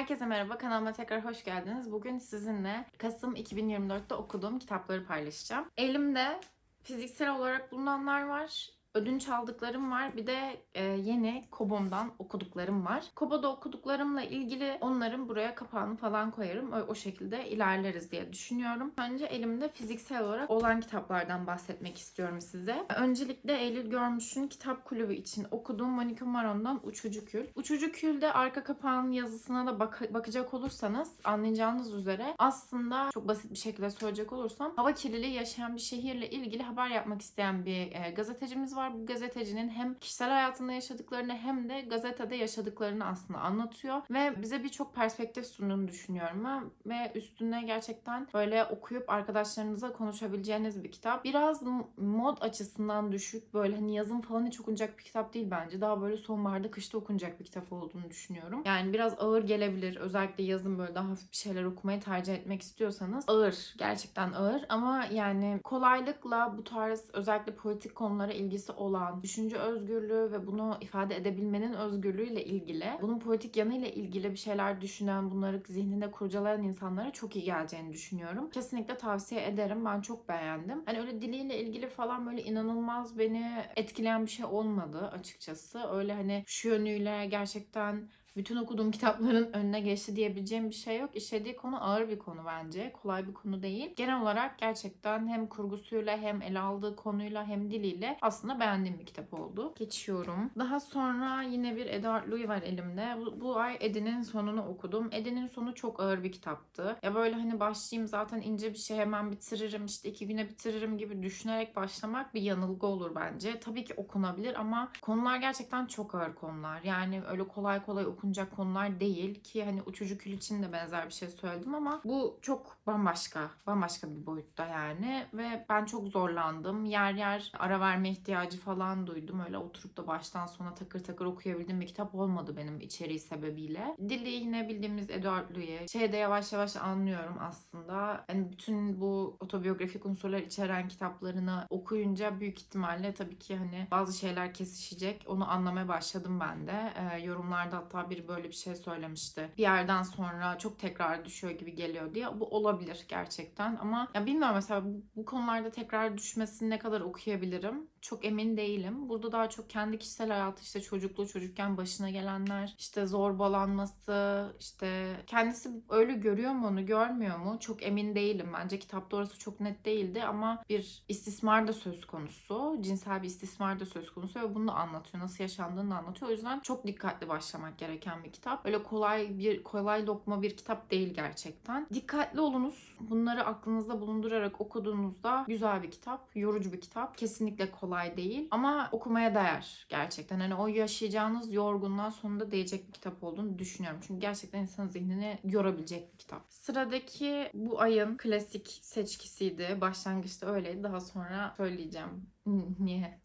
Herkese merhaba, kanalıma tekrar hoş geldiniz. Bugün sizinle Kasım 2024'te okuduğum kitapları paylaşacağım. Elimde fiziksel olarak bulunanlar var. Ödünç aldıklarım var. Bir de e, yeni Kobo'mdan okuduklarım var. Kobo'da okuduklarımla ilgili onların buraya kapağını falan koyarım. O, o şekilde ilerleriz diye düşünüyorum. Önce elimde fiziksel olarak olan kitaplardan bahsetmek istiyorum size. Öncelikle Eylül Görmüş'ün kitap kulübü için okuduğum Monica Maron'dan Uçucu Kül. Uçucu Kül'de arka kapağın yazısına da bak- bakacak olursanız anlayacağınız üzere aslında çok basit bir şekilde söyleyecek olursam hava kirliliği yaşayan bir şehirle ilgili haber yapmak isteyen bir e, gazetecimiz var. Bu gazetecinin hem kişisel hayatında yaşadıklarını hem de gazetede yaşadıklarını aslında anlatıyor ve bize birçok perspektif sunduğunu düşünüyorum ben ve üstüne gerçekten böyle okuyup arkadaşlarınızla konuşabileceğiniz bir kitap. Biraz mod açısından düşük böyle hani yazın falan hiç okunacak bir kitap değil bence. Daha böyle sonbaharda kışta okunacak bir kitap olduğunu düşünüyorum. Yani biraz ağır gelebilir. Özellikle yazın böyle daha hafif bir şeyler okumayı tercih etmek istiyorsanız ağır. Gerçekten ağır ama yani kolaylıkla bu tarz özellikle politik konulara ilgisi olan, düşünce özgürlüğü ve bunu ifade edebilmenin özgürlüğüyle ilgili, bunun politik yanıyla ilgili bir şeyler düşünen, bunları zihninde kurcalayan insanlara çok iyi geleceğini düşünüyorum. Kesinlikle tavsiye ederim. Ben çok beğendim. Hani öyle diliyle ilgili falan böyle inanılmaz beni etkileyen bir şey olmadı açıkçası. Öyle hani şu yönüyle gerçekten bütün okuduğum kitapların önüne geçti diyebileceğim bir şey yok. İşlediği konu ağır bir konu bence. Kolay bir konu değil. Genel olarak gerçekten hem kurgusuyla hem ele aldığı konuyla hem diliyle aslında beğendiğim bir kitap oldu. Geçiyorum. Daha sonra yine bir Edward Louis var elimde. Bu, bu ay Eddie'nin sonunu okudum. Eddie'nin sonu çok ağır bir kitaptı. Ya böyle hani başlayayım zaten ince bir şey hemen bitiririm işte iki güne bitiririm gibi düşünerek başlamak bir yanılgı olur bence. Tabii ki okunabilir ama konular gerçekten çok ağır konular. Yani öyle kolay kolay okunacak konular değil ki hani uçucu kül için de benzer bir şey söyledim ama bu çok bambaşka, bambaşka bir boyutta yani ve ben çok zorlandım. Yer yer ara verme ihtiyacı falan duydum. Öyle oturup da baştan sona takır takır okuyabildiğim bir kitap olmadı benim içeriği sebebiyle. Dili yine bildiğimiz Edward Louis. Şeyde yavaş yavaş anlıyorum aslında. Yani bütün bu otobiyografik unsurlar içeren kitaplarını okuyunca büyük ihtimalle tabii ki hani bazı şeyler kesişecek. Onu anlamaya başladım ben de. Ee, yorumlarda hatta biri böyle bir şey söylemişti. Bir yerden sonra çok tekrar düşüyor gibi geliyor diye. Bu olabilir gerçekten ama ya bilmiyorum mesela bu, bu konularda tekrar düşmesini ne kadar okuyabilirim. Çok emin değilim. Burada daha çok kendi kişisel hayatı işte çocukluğu çocukken başına gelenler, işte zorbalanması, işte kendisi öyle görüyor mu onu görmüyor mu? Çok emin değilim. Bence kitapta orası çok net değildi ama bir istismar da söz konusu. Cinsel bir istismar da söz konusu ve bunu da anlatıyor. Nasıl yaşandığını da anlatıyor. O yüzden çok dikkatli başlamak gereken bir kitap. Öyle kolay bir kolay lokma bir kitap değil gerçekten. Dikkatli olunuz. Bunları aklınızda bulundurarak okuduğunuzda güzel bir kitap, yorucu bir kitap. Kesinlikle kolay değil ama okumaya değer gerçekten. Hani o yaşayacağınız yorgunluğa sonunda değecek bir kitap olduğunu düşünüyorum. Çünkü gerçekten insanın zihnini yorabilecek bir kitap. Sıradaki bu ayın klasik seçkisiydi. Başlangıçta öyleydi. Daha sonra söyleyeceğim niye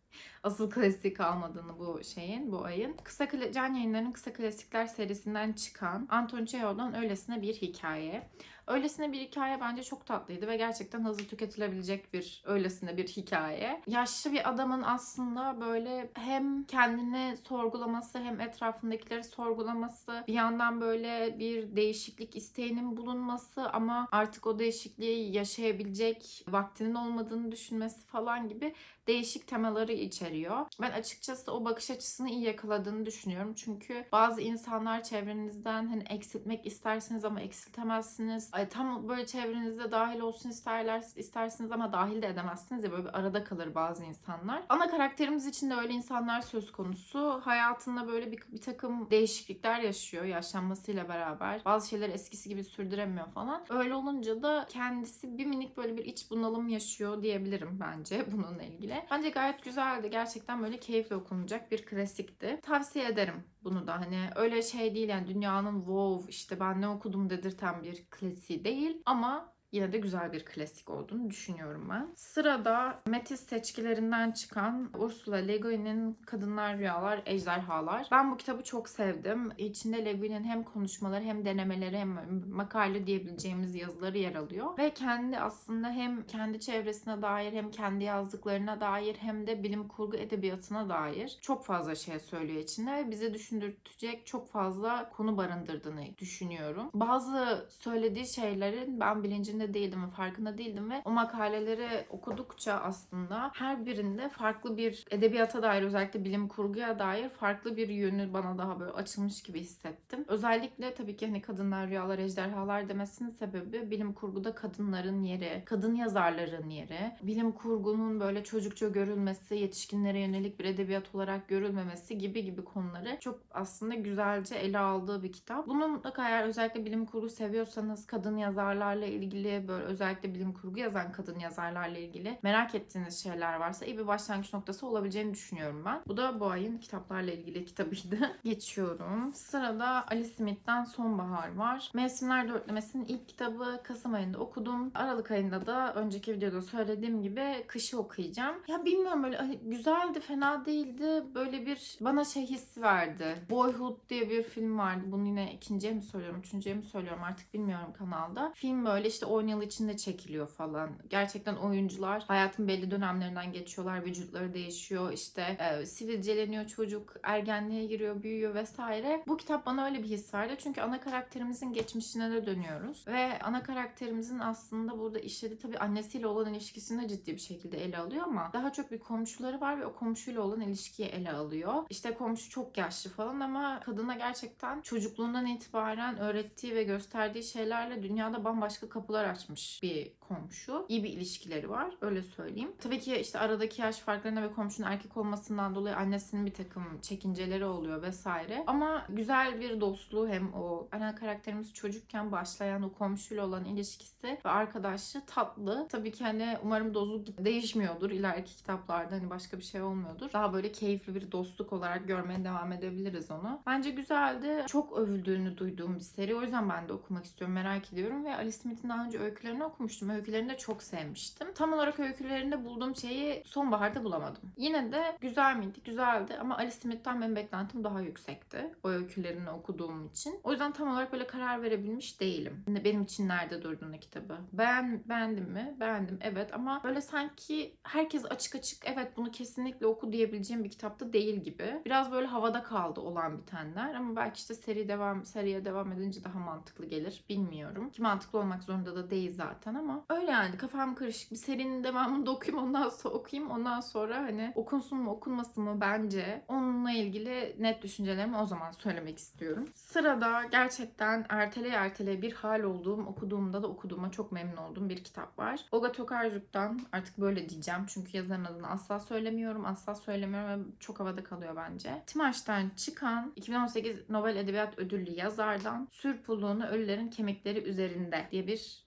asıl klasik almadığını bu şeyin, bu ayın. Kısa Can Yayınları'nın Kısa Klasikler serisinden çıkan Anton Çehov'dan Öylesine Bir Hikaye. Öylesine bir hikaye bence çok tatlıydı ve gerçekten hızlı tüketilebilecek bir öylesine bir hikaye. Yaşlı bir adamın aslında böyle hem kendini sorgulaması hem etrafındakileri sorgulaması bir yandan böyle bir değişiklik isteğinin bulunması ama artık o değişikliği yaşayabilecek vaktinin olmadığını düşünmesi falan gibi değişik temaları içeriyor. Ben açıkçası o bakış açısını iyi yakaladığını düşünüyorum. Çünkü bazı insanlar çevrenizden hani eksiltmek istersiniz ama eksiltemezsiniz. Ay, tam böyle çevrenizde dahil olsun isterler istersiniz ama dahil de edemezsiniz ya böyle bir arada kalır bazı insanlar. Ana karakterimiz için de öyle insanlar söz konusu. Hayatında böyle bir, bir takım değişiklikler yaşıyor yaşlanmasıyla beraber. Bazı şeyler eskisi gibi sürdüremiyor falan. Öyle olunca da kendisi bir minik böyle bir iç bunalım yaşıyor diyebilirim bence bununla ilgili. Bence gayet güzeldi. Gerçekten böyle keyifle okunacak bir klasikti. Tavsiye ederim bunu da. Hani öyle şey değil yani dünyanın wow işte ben ne okudum dedirten bir klasiği değil ama yine de güzel bir klasik olduğunu düşünüyorum ben. Sırada Metis seçkilerinden çıkan Ursula Le Guin'in Kadınlar Rüyalar, Ejderhalar. Ben bu kitabı çok sevdim. İçinde Le Guin'in hem konuşmaları hem denemeleri hem makale diyebileceğimiz yazıları yer alıyor. Ve kendi aslında hem kendi çevresine dair hem kendi yazdıklarına dair hem de bilim kurgu edebiyatına dair çok fazla şey söylüyor içinde ve bizi düşündürtecek çok fazla konu barındırdığını düşünüyorum. Bazı söylediği şeylerin ben bilincinde değildim ve farkında değildim ve o makaleleri okudukça aslında her birinde farklı bir edebiyata dair özellikle bilim kurguya dair farklı bir yönü bana daha böyle açılmış gibi hissettim. Özellikle tabii ki hani kadınlar rüyalar ejderhalar demesinin sebebi bilim kurguda kadınların yeri, kadın yazarların yeri, bilim kurgunun böyle çocukça görülmesi, yetişkinlere yönelik bir edebiyat olarak görülmemesi gibi gibi konuları çok aslında güzelce ele aldığı bir kitap. Bunu mutlaka eğer özellikle bilim kurgu seviyorsanız kadın yazarlarla ilgili böyle özellikle bilim kurgu yazan kadın yazarlarla ilgili merak ettiğiniz şeyler varsa iyi bir başlangıç noktası olabileceğini düşünüyorum ben. Bu da bu ayın kitaplarla ilgili kitabıydı. Geçiyorum. Sırada Ali Smith'ten Sonbahar var. Mevsimler Dörtlemesi'nin ilk kitabı Kasım ayında okudum. Aralık ayında da önceki videoda söylediğim gibi kışı okuyacağım. Ya bilmiyorum böyle hani güzeldi, fena değildi. Böyle bir bana şey hissi verdi. Boyhood diye bir film vardı. Bunu yine ikinciye mi söylüyorum, üçüncüye mi söylüyorum artık bilmiyorum kanalda. Film böyle işte 10 yıl içinde çekiliyor falan. Gerçekten oyuncular hayatın belli dönemlerinden geçiyorlar. Vücutları değişiyor. işte e, sivilceleniyor çocuk. Ergenliğe giriyor, büyüyor vesaire. Bu kitap bana öyle bir his verdi. Çünkü ana karakterimizin geçmişine de dönüyoruz. Ve ana karakterimizin aslında burada işlediği tabii annesiyle olan ilişkisini de ciddi bir şekilde ele alıyor ama daha çok bir komşuları var ve o komşuyla olan ilişkiyi ele alıyor. İşte komşu çok yaşlı falan ama kadına gerçekten çocukluğundan itibaren öğrettiği ve gösterdiği şeylerle dünyada bambaşka kapılar açmış bir komşu. İyi bir ilişkileri var öyle söyleyeyim. Tabii ki işte aradaki yaş farklarına ve komşunun erkek olmasından dolayı annesinin bir takım çekinceleri oluyor vesaire. Ama güzel bir dostluğu hem o ana karakterimiz çocukken başlayan o komşuyla olan ilişkisi ve arkadaşlığı tatlı. Tabii ki hani umarım dozu değişmiyordur ileriki kitaplarda hani başka bir şey olmuyordur. Daha böyle keyifli bir dostluk olarak görmeye devam edebiliriz onu. Bence güzeldi. Çok övüldüğünü duyduğum bir seri. O yüzden ben de okumak istiyorum. Merak ediyorum ve Ali Smith'in daha önce öykülerini okumuştum. Öykülerini de çok sevmiştim. Tam olarak öykülerinde bulduğum şeyi sonbaharda bulamadım. Yine de güzel miydi? Güzeldi ama Ali Smith'ten benim beklentim daha yüksekti. O öykülerini okuduğum için. O yüzden tam olarak böyle karar verebilmiş değilim. Benim için nerede durduğunu kitabı. Beğen, beğendim mi? Beğendim evet ama böyle sanki herkes açık açık evet bunu kesinlikle oku diyebileceğim bir kitapta değil gibi. Biraz böyle havada kaldı olan bitenler ama belki işte seri devam seriye devam edince daha mantıklı gelir. Bilmiyorum. Ki mantıklı olmak zorunda da değil zaten ama öyle yani kafam karışık. Bir serinin devamını da okuyayım ondan sonra okuyayım. Ondan sonra hani okunsun mu okunmasın mı bence onunla ilgili net düşüncelerimi o zaman söylemek istiyorum. Sırada gerçekten ertele ertele bir hal olduğum okuduğumda da okuduğuma çok memnun olduğum bir kitap var. Olga Tokarczuk'tan artık böyle diyeceğim çünkü yazarın adını asla söylemiyorum. Asla söylemiyorum ve çok havada kalıyor bence. Timaş'tan çıkan 2018 Nobel Edebiyat Ödüllü yazardan Sürpuluğunu Ölülerin Kemikleri Üzerinde diye bir.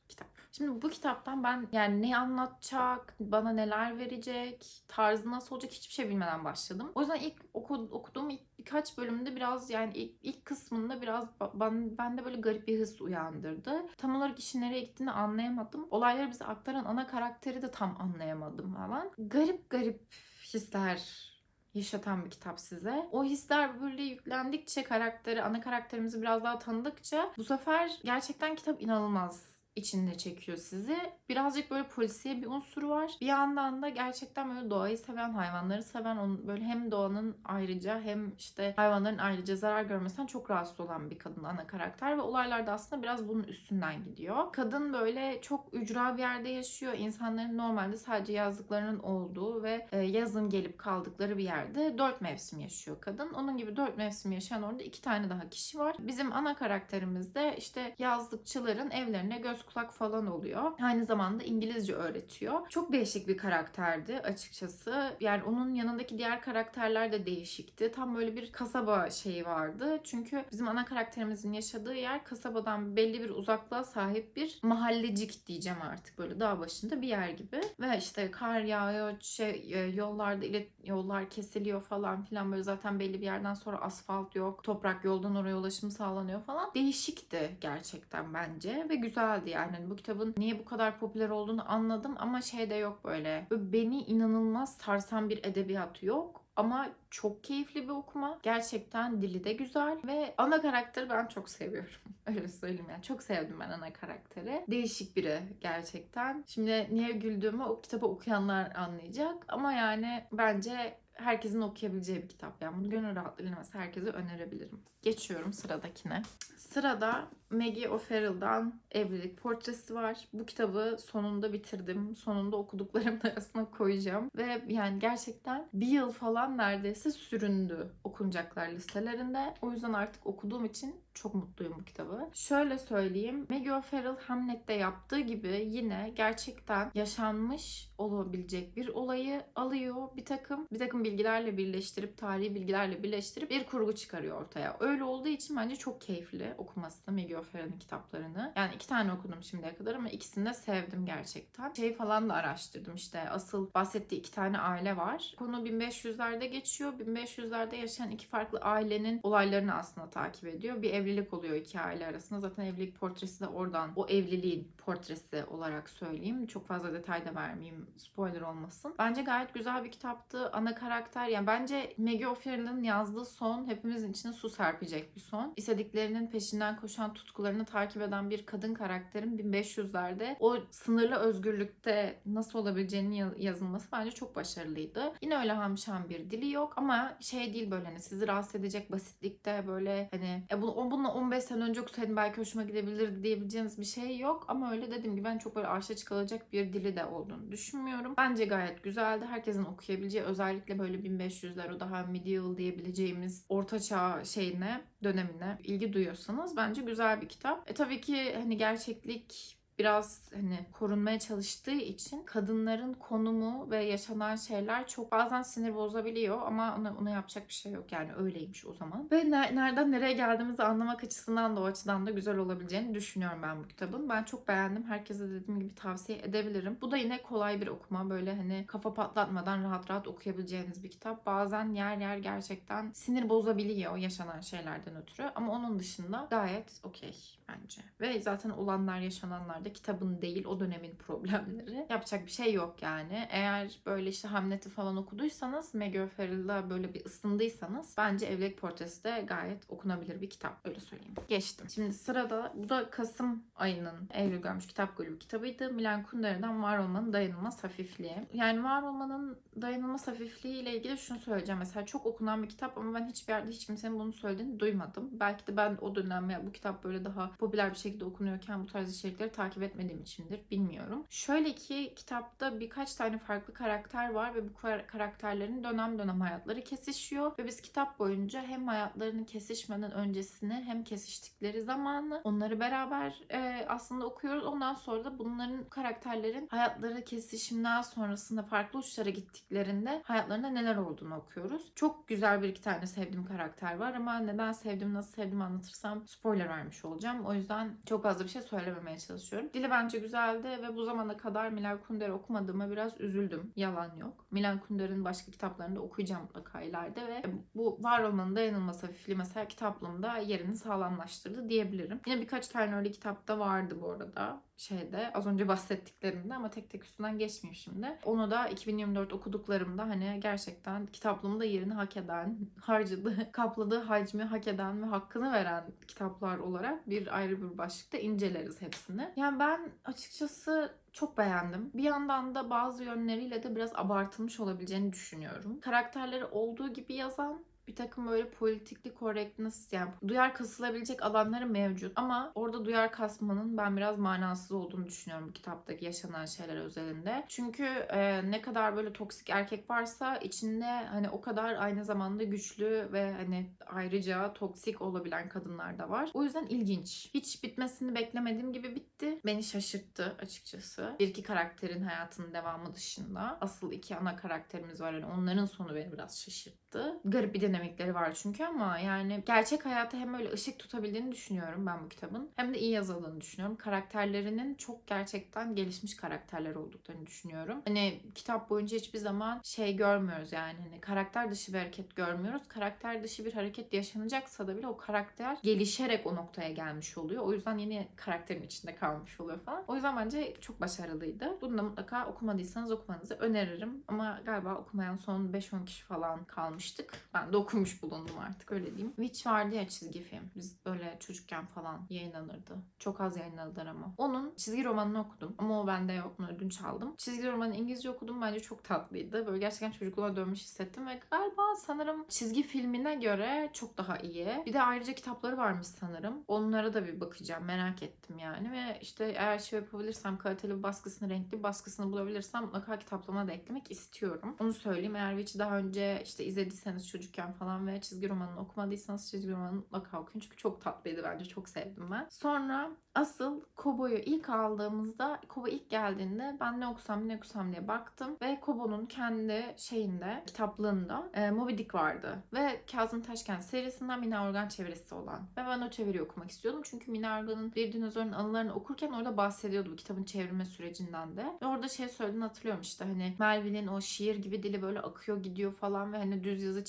Şimdi bu kitaptan ben yani ne anlatacak, bana neler verecek, tarzı nasıl olacak hiçbir şey bilmeden başladım. O yüzden ilk oku, okuduğum ilk birkaç bölümde biraz yani ilk, ilk kısmında biraz ben, bende böyle garip bir his uyandırdı. Tam olarak işin nereye gittiğini anlayamadım. Olayları bize aktaran ana karakteri de tam anlayamadım falan. Garip garip hisler yaşatan bir kitap size. O hisler böyle yüklendikçe karakteri, ana karakterimizi biraz daha tanıdıkça bu sefer gerçekten kitap inanılmaz içinde çekiyor sizi. Birazcık böyle polisiye bir unsuru var. Bir yandan da gerçekten böyle doğayı seven, hayvanları seven, onun böyle hem doğanın ayrıca hem işte hayvanların ayrıca zarar görmesinden çok rahatsız olan bir kadın ana karakter ve olaylar da aslında biraz bunun üstünden gidiyor. Kadın böyle çok ücra bir yerde yaşıyor. İnsanların normalde sadece yazdıklarının olduğu ve e, yazın gelip kaldıkları bir yerde dört mevsim yaşıyor kadın. Onun gibi dört mevsim yaşayan orada iki tane daha kişi var. Bizim ana karakterimiz de işte yazlıkçıların evlerine göz kulak falan oluyor. Aynı zamanda İngilizce öğretiyor. Çok değişik bir karakterdi açıkçası. Yani onun yanındaki diğer karakterler de değişikti. Tam böyle bir kasaba şeyi vardı. Çünkü bizim ana karakterimizin yaşadığı yer kasabadan belli bir uzaklığa sahip bir mahallecik diyeceğim artık. Böyle dağ başında bir yer gibi. Ve işte kar yağıyor, şey, e, yollarda ilet yollar kesiliyor falan filan böyle zaten belli bir yerden sonra asfalt yok. Toprak yoldan oraya ulaşım sağlanıyor falan. Değişikti gerçekten bence ve güzeldi yani. Hani bu kitabın niye bu kadar popüler olduğunu anladım ama şey de yok böyle. böyle beni inanılmaz sarsan bir edebiyat yok. Ama çok keyifli bir okuma. Gerçekten dili de güzel ve ana karakteri ben çok seviyorum. Öyle söyleyeyim yani. Çok sevdim ben ana karakteri. Değişik biri gerçekten. Şimdi niye güldüğümü o kitabı okuyanlar anlayacak. Ama yani bence herkesin okuyabileceği bir kitap. Yani bunu gönül rahatlığıyla mesela herkese önerebilirim. Geçiyorum sıradakine. Sırada Maggie O'Farrell'dan Evlilik Portresi var. Bu kitabı sonunda bitirdim. Sonunda okuduklarımın arasına koyacağım. Ve yani gerçekten bir yıl falan neredeyse süründü okunacaklar listelerinde. O yüzden artık okuduğum için çok mutluyum bu kitabı. Şöyle söyleyeyim. Maggie O'Farrell Hamlet'te yaptığı gibi yine gerçekten yaşanmış olabilecek bir olayı alıyor bir takım bir takım bilgilerle birleştirip tarihi bilgilerle birleştirip bir kurgu çıkarıyor ortaya. Öyle olduğu için bence çok keyifli okuması Maggie O'Farrell'ın kitaplarını. Yani iki tane okudum şimdiye kadar ama ikisini de sevdim gerçekten. Şey falan da araştırdım işte asıl bahsettiği iki tane aile var. Konu 1500'lerde geçiyor. 1500'lerde yaşayan iki farklı ailenin olaylarını aslında takip ediyor. Bir evlilik oluyor iki aile arasında. Zaten evlilik portresi de oradan o evliliğin portresi olarak söyleyeyim. Çok fazla detay da vermeyeyim spoiler olmasın. Bence gayet güzel bir kitaptı. Ana karakter yani bence Maggie O'Farrell'ın yazdığı son hepimizin içine su serpecek bir son. İstediklerinin peşinden koşan tutkularını takip eden bir kadın karakterin 1500'lerde o sınırlı özgürlükte nasıl olabileceğini yazılması bence çok başarılıydı. Yine öyle hamşan bir dili yok ama şey değil böyle hani sizi rahatsız edecek basitlikte böyle hani e bunu, bununla 15 sene önce okusaydım belki hoşuma gidebilirdi diyebileceğiniz bir şey yok ama öyle dediğim gibi ben çok böyle arşa çıkılacak bir dili de olduğunu düşünmüyorum. Bence gayet güzeldi. Herkesin okuyabileceği özellikle böyle 1500'ler o daha medieval diyebileceğimiz ortaçağ şeyine dönemine ilgi duyuyorsanız bence güzel bir kitap. E tabii ki hani gerçeklik biraz hani korunmaya çalıştığı için kadınların konumu ve yaşanan şeyler çok bazen sinir bozabiliyor ama ona, ona yapacak bir şey yok yani öyleymiş o zaman. Ve ne, nereden nereye geldiğimizi anlamak açısından da o açıdan da güzel olabileceğini düşünüyorum ben bu kitabın. Ben çok beğendim. Herkese dediğim gibi tavsiye edebilirim. Bu da yine kolay bir okuma. Böyle hani kafa patlatmadan rahat rahat okuyabileceğiniz bir kitap. Bazen yer yer gerçekten sinir bozabiliyor yaşanan şeylerden ötürü. Ama onun dışında gayet okey bence. Ve zaten olanlar yaşananlar da kitabın değil o dönemin problemleri. Yapacak bir şey yok yani. Eğer böyle işte Hamlet'i falan okuduysanız Maggie O'Farrell'la böyle bir ısındıysanız bence Evlilik Portresi de gayet okunabilir bir kitap. Öyle söyleyeyim. Geçtim. Şimdi sırada bu da Kasım ayının Eylül görmüş kitap kulübü kitabıydı. Milan Kundera'dan Var Olmanın Dayanılmaz Hafifliği. Yani var olmanın dayanılmaz hafifliği ile ilgili şunu söyleyeceğim. Mesela çok okunan bir kitap ama ben hiçbir yerde hiç kimsenin bunu söylediğini duymadım. Belki de ben o dönem ya bu kitap böyle daha popüler bir şekilde okunuyorken bu tarz içerikleri takip etmediğim içindir. Bilmiyorum. Şöyle ki kitapta birkaç tane farklı karakter var ve bu karakterlerin dönem dönem hayatları kesişiyor ve biz kitap boyunca hem hayatlarının kesişmeden öncesini hem kesiştikleri zamanı onları beraber e, aslında okuyoruz. Ondan sonra da bunların karakterlerin hayatları kesişimden sonrasında farklı uçlara gittiklerinde hayatlarında neler olduğunu okuyoruz. Çok güzel bir iki tane sevdiğim karakter var ama neden sevdim nasıl sevdim anlatırsam spoiler vermiş olacağım. O yüzden çok fazla bir şey söylememeye çalışıyorum. Dili bence güzeldi ve bu zamana kadar Milan Kundera okumadığıma biraz üzüldüm. Yalan yok. Milan Kundera'nın başka kitaplarını da okuyacağım mutlaka ileride ve bu var olmanın dayanılmaz hafifliği mesela kitaplığımda yerini sağlamlaştırdı diyebilirim. Yine birkaç tane öyle kitapta vardı bu arada şeyde az önce bahsettiklerimde ama tek tek üstünden geçmeyeyim şimdi. Onu da 2024 okuduklarımda hani gerçekten kitaplığımda yerini hak eden, harcadığı, kapladığı hacmi hak eden ve hakkını veren kitaplar olarak bir ayrı bir başlıkta inceleriz hepsini. Yani ben açıkçası çok beğendim. Bir yandan da bazı yönleriyle de biraz abartılmış olabileceğini düşünüyorum. Karakterleri olduğu gibi yazan bir takım böyle politikli correctness yani duyar kasılabilecek alanları mevcut. Ama orada duyar kasmanın ben biraz manasız olduğunu düşünüyorum bu kitaptaki yaşanan şeyler özelinde. Çünkü e, ne kadar böyle toksik erkek varsa içinde hani o kadar aynı zamanda güçlü ve hani ayrıca toksik olabilen kadınlar da var. O yüzden ilginç. Hiç bitmesini beklemediğim gibi bitti. Beni şaşırttı açıkçası. Bir iki karakterin hayatının devamı dışında. Asıl iki ana karakterimiz var. Yani onların sonu beni biraz şaşırttı. Garip bir deneyim dinamikleri var çünkü ama yani gerçek hayata hem öyle ışık tutabildiğini düşünüyorum ben bu kitabın. Hem de iyi yazıldığını düşünüyorum. Karakterlerinin çok gerçekten gelişmiş karakterler olduklarını düşünüyorum. Hani kitap boyunca hiçbir zaman şey görmüyoruz yani hani karakter dışı bir hareket görmüyoruz. Karakter dışı bir hareket yaşanacaksa da bile o karakter gelişerek o noktaya gelmiş oluyor. O yüzden yeni karakterin içinde kalmış oluyor falan. O yüzden bence çok başarılıydı. Bunu da mutlaka okumadıysanız okumanızı öneririm. Ama galiba okumayan son 5-10 kişi falan kalmıştık. Ben de okumuş bulundum artık öyle diyeyim. Witch vardı ya çizgi film. Biz böyle çocukken falan yayınlanırdı. Çok az yayınladılar ama. Onun çizgi romanını okudum. Ama o bende yok. Onu ödünç aldım. Çizgi romanı İngilizce okudum. Bence çok tatlıydı. Böyle gerçekten çocukluğuma dönmüş hissettim ve galiba sanırım çizgi filmine göre çok daha iyi. Bir de ayrıca kitapları varmış sanırım. Onlara da bir bakacağım. Merak ettim yani ve işte eğer şey yapabilirsem kaliteli baskısını, renkli baskısını bulabilirsem mutlaka kitaplama da eklemek istiyorum. Onu söyleyeyim. Eğer Witch'i daha önce işte izlediyseniz çocukken falan ve çizgi romanını okumadıysanız çizgi romanını mutlaka okuyun. Çünkü çok tatlıydı bence. Çok sevdim ben. Sonra asıl Kobo'yu ilk aldığımızda Kobo ilk geldiğinde ben ne okusam ne okusam diye baktım ve Kobo'nun kendi şeyinde kitaplığında e, Moby Dick vardı ve Kazım Taşkent serisinden Mina Organ çevirisi olan ve ben o çeviriyi okumak istiyordum çünkü Mina Organ'ın Bir Dinozorun Anılarını okurken orada bahsediyordu bu kitabın çevrilme sürecinden de ve orada şey söylediğini hatırlıyorum işte hani Melville'in o şiir gibi dili böyle akıyor gidiyor falan ve hani düz yazı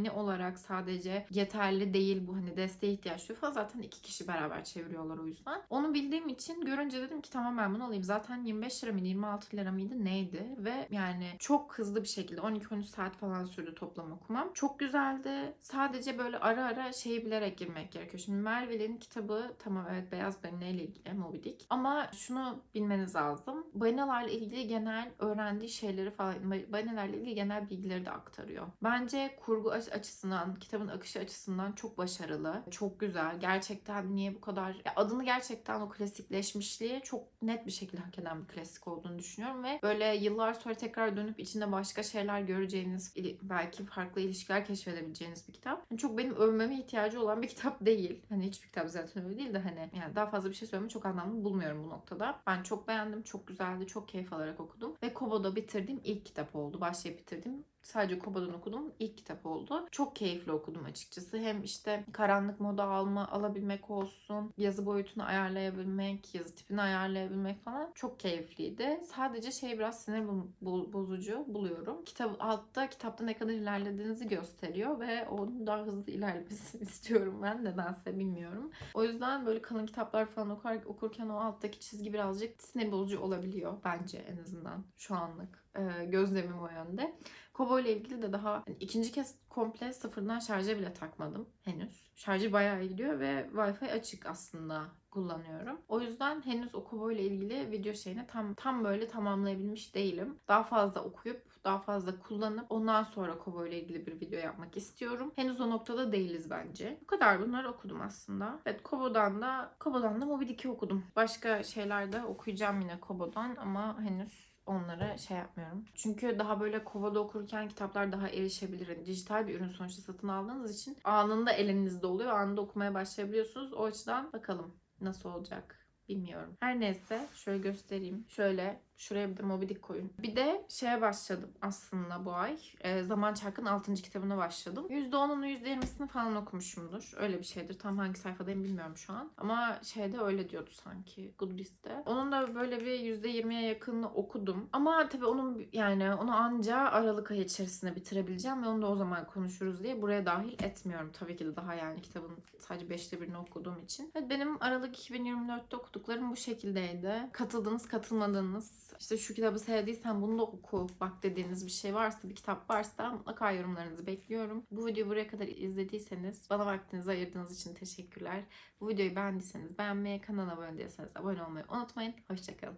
çevirmeni olarak sadece yeterli değil bu hani desteğe ihtiyaç duyuyor zaten iki kişi beraber çeviriyorlar o yüzden. Onu bildiğim için görünce dedim ki tamam ben bunu alayım. Zaten 25 lira mıydı 26 lira mıydı neydi ve yani çok hızlı bir şekilde 12-13 saat falan sürdü toplam okumam. Çok güzeldi. Sadece böyle ara ara şeyi bilerek girmek gerekiyor. Şimdi Melville'in kitabı tamam evet beyaz balina ile ilgili Moby Dick. Ama şunu bilmeniz lazım. Balinalarla ilgili genel öğrendiği şeyleri falan balinalarla ilgili genel bilgileri de aktarıyor. Bence kurgu aç- açısından, kitabın akışı açısından çok başarılı. Çok güzel. Gerçekten niye bu kadar ya adını gerçekten o klasikleşmişliği çok net bir şekilde hak eden bir klasik olduğunu düşünüyorum ve böyle yıllar sonra tekrar dönüp içinde başka şeyler göreceğiniz, belki farklı ilişkiler keşfedebileceğiniz bir kitap. Yani çok benim övmeme ihtiyacı olan bir kitap değil. Hani hiçbir kitap zaten öyle değil de hani yani daha fazla bir şey söylemeyi çok anlamlı bulmuyorum bu noktada. Ben çok beğendim, çok güzeldi, çok keyif alarak okudum ve Kobo'da bitirdiğim ilk kitap oldu. Başlayıp bitirdiğim sadece Kobo'dan okudum ilk kitap oldu. Çok keyifli okudum açıkçası. Hem işte karanlık moda alma alabilmek olsun, yazı boyutunu ayarlayabilmek, yazı tipini ayarlayabilmek falan çok keyifliydi. Sadece şey biraz sinir bo- bo- bozucu buluyorum. Kitap altta kitapta ne kadar ilerlediğinizi gösteriyor ve onun daha hızlı ilerlemesini istiyorum ben nedense bilmiyorum. O yüzden böyle kalın kitaplar falan okur, okurken o alttaki çizgi birazcık sinir bozucu olabiliyor bence en azından şu anlık. Ee, gözlemim o yönde. Kobo ile ilgili de daha hani ikinci kez komple sıfırdan şarja bile takmadım henüz. Şarjı bayağı gidiyor ve Wi-Fi açık aslında kullanıyorum. O yüzden henüz o Kobo ile ilgili video şeyini tam tam böyle tamamlayabilmiş değilim. Daha fazla okuyup daha fazla kullanıp ondan sonra Kobo ile ilgili bir video yapmak istiyorum. Henüz o noktada değiliz bence. Bu kadar bunları okudum aslında. Evet Kobo'dan da Kobo'dan da Moby Dick'i okudum. Başka şeyler de okuyacağım yine Kobo'dan ama henüz onları şey yapmıyorum. Çünkü daha böyle kovada okurken kitaplar daha erişebilir. Yani dijital bir ürün sonuçta satın aldığınız için anında elinizde oluyor. Anında okumaya başlayabiliyorsunuz. O açıdan bakalım nasıl olacak bilmiyorum. Her neyse şöyle göstereyim. Şöyle şuraya bir de Moby Dick koyun. Bir de şeye başladım aslında bu ay. E, Zaman Çark'ın 6. kitabına başladım. %10'unu %20'sini falan okumuşumdur. Öyle bir şeydir. Tam hangi sayfadayım bilmiyorum şu an. Ama şeyde öyle diyordu sanki Goodreads'te. Onun da böyle bir %20'ye yakınını okudum. Ama tabii onun yani onu anca Aralık ayı içerisinde bitirebileceğim ve onu da o zaman konuşuruz diye buraya dahil etmiyorum. Tabii ki de daha yani kitabın sadece beşte birini okuduğum için. Evet, benim Aralık 2024'te okuduklarım bu şekildeydi. Katıldınız, katılmadınız. İşte şu kitabı sevdiysen bunu da oku. Bak dediğiniz bir şey varsa, bir kitap varsa mutlaka yorumlarınızı bekliyorum. Bu videoyu buraya kadar izlediyseniz bana vaktinizi ayırdığınız için teşekkürler. Bu videoyu beğendiyseniz beğenmeyi, kanala abone değilseniz abone olmayı unutmayın. Hoşçakalın.